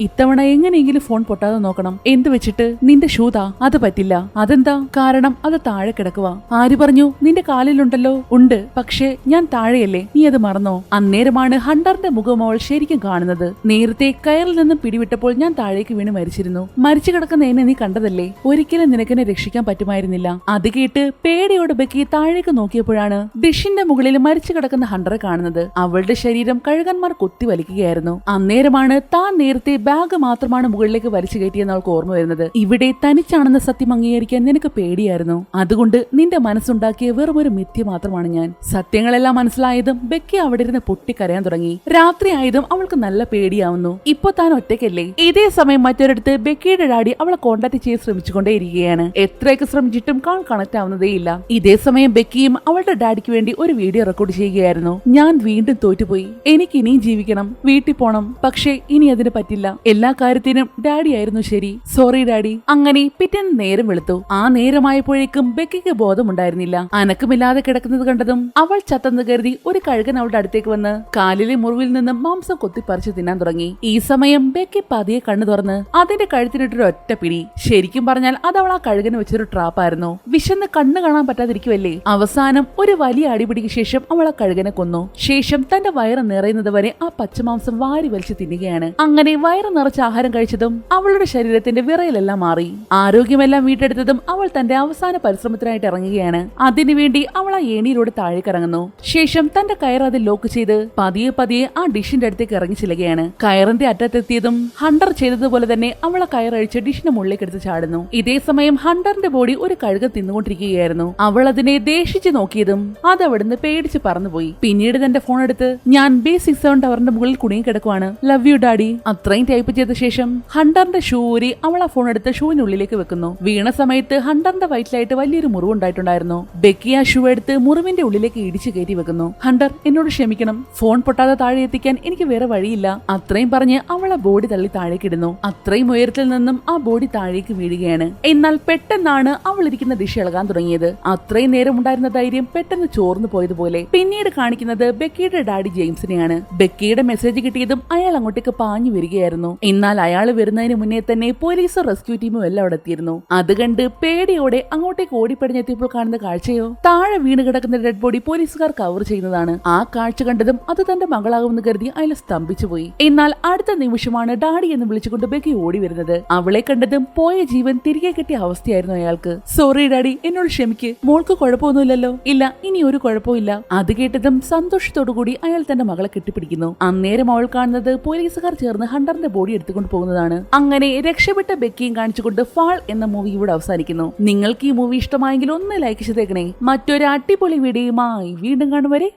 S1: ഇത്തവണ എങ്ങനെയെങ്കിലും ഫോൺ പൊട്ടാതെ നോക്കണം. എന്ത് വെച്ചിട്ട്? നിന്റെ ഷൂതാ അത് പറ്റില്ല. അതെന്താ? കാരണം അത് താഴെ കിടക്കുക ആര് പറഞ്ഞു? നിന്റെ കാലിലുണ്ടല്ലോ. ഉണ്ട്. പക്ഷേ ഞാൻ താഴെയല്ലേ? നീ അത് മറന്നോ? അന്നേരമാണ് ഹണ്ടറിന്റെ മുഖം അവൾ ശരിക്കും കാണുന്നത്. നേരത്തെ കയറിൽ നിന്നും പിടിവിട്ടപ്പോൾ ഞാൻ താഴേക്ക് വീണ് മരിച്ചിരുന്നു. മരിച്ചു കിടക്കുന്ന എന്നെ നീ കണ്ടതല്ലേ? ഒരിക്കലും നിനക്കെന്നെ രക്ഷിക്കാൻ പറ്റുമായിരുന്നില്ല. അത് കേട്ട് പേടിയോട് ബെക്കി താഴേക്ക് നോക്കിയപ്പോഴാണ് ഡിഷിന്റെ മുകളിൽ മരിച്ചു കിടക്കുന്ന ഹണ്ടറെ കാണുന്നത്. അവളുടെ ശരീരം കഴുകന്മാർ കൊത്തി വലിക്കുകയായിരുന്നു. നിൽക്കുകയായിരുന്നു അന്നേരമാണ് താൻ നേരത്തെ ബാഗ് മാത്രമാണ് മുകളിലേക്ക് വലിച്ചു കയറ്റിയെന്ന് അവൾക്ക് ഓർമ്മ വരുന്നത്. ഇവിടെ തനിച്ചാണെന്ന സത്യം അംഗീകരിക്കാൻ നിനക്ക് പേടിയായിരുന്നു. അതുകൊണ്ട് നിന്റെ മനസ്സുണ്ടാക്കിയ വെറും ഒരു മിഥ്യ മാത്രമാണ് ഞാൻ. സത്യങ്ങളെല്ലാം മനസ്സിലായതും ബെക്കി അവിടെ ഇരുന്ന് പൊട്ടിക്കരയാൻ തുടങ്ങി. രാത്രി രാത്രിയായതും അവൾക്ക് നല്ല പേടിയാവുന്നു. ഇപ്പൊ താൻ ഒറ്റയ്ക്കല്ലേ? ഇതേ സമയം മറ്റൊരിടത്ത് ബെക്കിയുടെ ഡാഡി അവളെ കോണ്ടാക്ട് ചെയ്യാൻ ശ്രമിച്ചുകൊണ്ടേയിരിക്കുകയാണ്. എത്രയൊക്കെ ശ്രമിച്ചിട്ടും കാൾ കണക്ട് ആവുന്നതേയില്ല. ഇതേ സമയം ബെക്കിയും അവളുടെ ഡാഡിക്ക് വേണ്ടി ഒരു വീഡിയോ റെക്കോർഡ് ചെയ്യുകയായിരുന്നു. ഞാൻ വീണ്ടും തോറ്റുപോയി. എനിക്ക് ഇനിയും ജീവിക്കണം. വീട്ടിൽ പോണം. പക്ഷേ ഇനി അതിന് പറ്റില്ല. എല്ലാ കാര്യത്തിനും ഡാഡി ആയിരുന്നു ശരി. Sorry daddy. അങ്ങനെ പിറ്റേന്ന് നേരം വെളുത്തു. ആ നേരമായപ്പോഴേക്കും ബെക്കിക്ക് ബോധമുണ്ടായിരുന്നില്ല. അനക്കമില്ലാതെ കിടക്കുന്നത് കണ്ടതും അവൾ ചത്തെന്ന് കരുതി ഒരു കഴുകൻ അവളുടെ അടുത്തേക്ക് വന്ന് കാലിലെ മുറിവിൽ നിന്ന് മാംസം കൊത്തിപ്പറിച്ച് തിന്നാൻ തുടങ്ങി. ഈ സമയം ബെക്കി പതിയെ കണ്ണു തുറന്ന് അതിന്റെ കഴുത്തിനിട്ടൊരു ഒറ്റ പിടി. ശരിക്കും പറഞ്ഞാൽ അത് അവൾ ആ കഴുകന് വെച്ചൊരു ട്രാപ്പായിരുന്നു വിശന്ന് കണ്ണു കാണാൻ പറ്റാതിരിക്കുവല്ലേ? അവസാനം ഒരു വലിയ അടിപിടിക്ക് ശേഷം അവൾ ആ കഴുകനെ കൊന്നു. ശേഷം തന്റെ വയറ് നിറയുന്നത് വരെ ആ പച്ചമാംസം വാരി വലിച്ചു തിന്നുകയാണ്. അങ്ങനെ വയറ് നിറച്ച് ആഹാരം കഴിച്ചതും അവളുടെ ശരീരത്തിന്റെ വിറയിലെല്ലാം മാറി. ആരോഗ്യമെല്ലാം വീട്ടെടുത്തതും അവൾ തന്റെ അവസാന പരിശ്രമത്തിനായിട്ട് ഇറങ്ങുകയാണ്. അതിനുവേണ്ടി അവൾ ആ ഏണിയിലൂടെ താഴേക്ക് ഇറങ്ങുന്നു. ശേഷം തന്റെ കയർ അതിൽ ലോക്ക് ചെയ്ത് പതിയെ പതിയെ ആ ഡിഷിന്റെ അടുത്തേക്ക് ഇറങ്ങി ചെല്ലുകയാണ്. കയറിന്റെ അറ്റത്തെത്തിയതും ഹണ്ടർ ചെയ്തതുപോലെ തന്നെ അവൾ ആ കയറഴിച്ച് ഡിഷിന്റെ മുകളിലേക്ക് എടുത്ത് ചാടുന്നു. ഇതേ സമയം ഹണ്ടറിന്റെ ബോഡി ഒരു കഴുകൻ തിന്നുകൊണ്ടിരിക്കുകയായിരുന്നു. അവൾ അതിനെ ദേഷിച്ച് നോക്കിയതും അത് അവിടുന്ന് പേടിച്ച് പറന്നുപോയി. പിന്നീട് തന്റെ ഫോൺ എടുത്ത് ഞാൻ ബി സിക്സ് സെവൻ ടവറിന്റെ മുകളിൽ കുടുങ്ങി കിടക്കുവാണ്. ലവ് യു ഡാഡി അത്രയും ടൈപ്പ് ചെയ്ത ശേഷം ഹണ്ടറിന്റെ ഷൂ ഊരി അവൾ ആ ഫോൺ എടുത്ത് ഷൂവിനുള്ളിലേക്ക് വെക്കുന്നു. വീണ സമയത്ത് ഹണ്ടറിന്റെ വയറ്റിലായിട്ട് വലിയൊരു മുറിവുണ്ടായിട്ടുണ്ടായിരുന്നു ബെക്കി ആ ഷൂ എടുത്ത് മുറിവിന്റെ ഉള്ളിലേക്ക് ഇടിച്ചു കയറ്റി വെക്കുന്നു. ഹണ്ടർ എന്നോട് ക്ഷമിക്കണം. ഫോൺ പൊട്ടാതെ താഴെ എത്തിക്കാൻ എനിക്ക് വേറെ വഴിയില്ല. അത്രയും പറഞ്ഞ് അവളെ ബോഡി തള്ളി താഴേക്ക് ഇടുന്നു. അത്രയും ഉയരത്തിൽ നിന്നും ആ ബോഡി താഴേക്ക് വീഴുകയാണ്. എന്നാൽ പെട്ടെന്നാണ് അവൾ ഇരിക്കുന്ന ദിശ ഇളകാൻ തുടങ്ങിയത്. അത്രയും നേരം ഉണ്ടായിരുന്ന ധൈര്യം പെട്ടെന്ന് ചോർന്നു പോയതുപോലെ. പിന്നീട് കാണിക്കുന്നത് ബെക്കിയുടെ ഡാഡി ജെയിംസിനെയാണ് ബെക്കിയുടെ മെസ്സേജ് കിട്ടിയതും അയാൾ അങ്ങോട്ടേക്ക് പാഞ്ഞു വരികയായിരുന്നു. എന്നാൽ അയാൾ വരുന്നതിന് മുന്നേ തന്നെ പോലീസും റെസ്ക്യൂ ടീമും എല്ലാം അവിടെ എത്തിയിരുന്നു. അത് കണ്ട് പേടിയോടെ അങ്ങോട്ടേക്ക് ഓടിപ്പടിഞ്ഞെത്തിയപ്പോൾ കാണുന്ന കാഴ്ചയോ? താഴെ വീണ് കിടക്കുന്ന ഡെഡ് ബോഡി പോലീസുകാർ കവർ ചെയ്യുന്നതാണ്. ആ കാഴ്ച കണ്ടതും അത് തന്റെ മകളാകുമെന്ന് കരുതി അയാൾ സ്തംഭിച്ചു പോയി. എന്നാൽ അടുത്ത നിമിഷമാണ് ഡാഡി എന്ന് വിളിച്ചുകൊണ്ട് ബെക്കി ഓടി വരുന്നത്. അവളെ കണ്ടതും പോയ ജീവൻ തിരികെ കിട്ടിയ അവസ്ഥയായിരുന്നു അയാൾക്ക്. Sorry daddy. എന്നോട് ക്ഷമിക്ക്. മോൾക്ക് കുഴപ്പമൊന്നുമില്ലല്ലോ. ഇല്ല ഇനി ഒരു കുഴപ്പമില്ല അത് കേട്ടതും സന്തോഷത്തോടു കൂടി അയാൾ തന്റെ മകളെ കെട്ടിപ്പിടിക്കുന്നു. അന്നേരം അവൾ കാണുന്നത് പോലീസുകാർ ചേർന്ന് ഹണ്ടറിന്റെ ബോഡി എടുത്തുകൊണ്ട് പോകുന്നതാണ്. അങ്ങനെ രക്ഷപ്പെട്ട ബെക്കിയും കാണിച്ചുകൊണ്ട് ഫാൾ എന്ന മൂവി ഇവിടെ അവസാനിക്കുന്നു. നിങ്ങൾക്ക് ഈ മൂവി ഇഷ്ടമായെങ്കിൽ ഒന്ന് ലൈക്ക് ചെയ്തേക്കണേ. മറ്റൊരു അടിപൊളി വീഡിയോയുമായി വീണ്ടും കാണുവരെ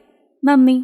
S1: നന്ദി.